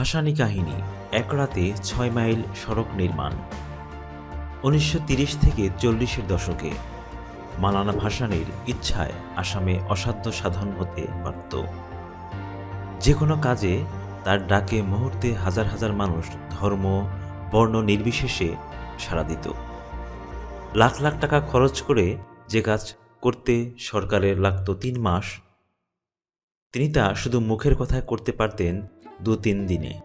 ভাসানী কাহিনী, এক রাতে ছয় মাইল সড়ক নির্মাণ। উনিশশো থেকে চল্লিশের দশকে মালানা ভাসানীর ইচ্ছায় আসামে অসাধ্য সাধন হতে পারত। যে কোনো কাজে তার ডাকে মুহূর্তে হাজার হাজার মানুষ ধর্ম, বর্ণ নির্বিশেষে সাড়া দিত। লাখ লাখ টাকা খরচ করে যে কাজ করতে সরকারের লাগত তিন মাস তিনি তা শুধু মুখের কথায় করতে পারতেন দু তিন দিনে।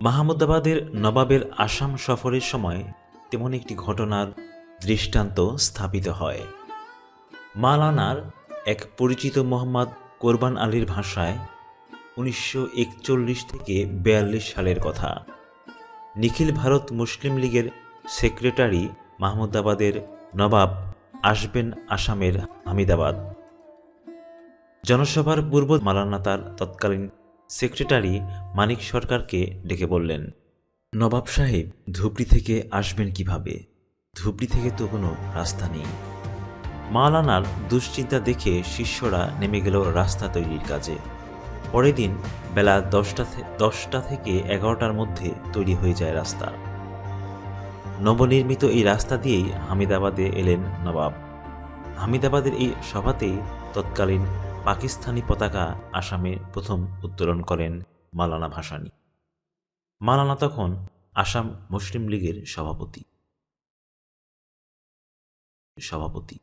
মাহমুদাবাদের নবাবের আসাম সফরের সময় তেমন একটি ঘটনার দৃষ্টান্ত স্থাপিত হয়। মালানার এক পরিচিত মোহাম্মদ কোরবান আলীর ভাষায় উনিশশো একচল্লিশ থেকে বিয়াল্লিশ সালের কথা। নিখিল ভারত মুসলিম লীগের সেক্রেটারি মাহমুদাবাদের নবাব আসবেন আসামের হামিদাবাদ। জনসভার পূর্ব মালানা তার তৎকালীন সেক্রেটারি মানিক সরকারকে ডেকে বললেন, নবাব সাহেব ধুবড়ি থেকে আসবেন কীভাবে? ধুবড়ি থেকে তো কোনো রাস্তা নেই। মালানার দুশ্চিন্তা দেখে শিষ্যরা নেমে গেল রাস্তা তৈরির কাজে। পরের দিন বেলা দশটা দশটা থেকে এগারোটার মধ্যে তৈরি হয়ে যায় রাস্তা। নবনির্মিত এই রাস্তা দিয়েই হামিদাবাদে এলেন নবাব। হামিদাবাদের এই সভাতেই তৎকালীন পাকিস্তানি পতাকা আসামে প্রথম উত্তোলন করেন মালানা ভাসানী। মালানা তখন আসাম মুসলিম লীগের সভাপতি। সভাপতি।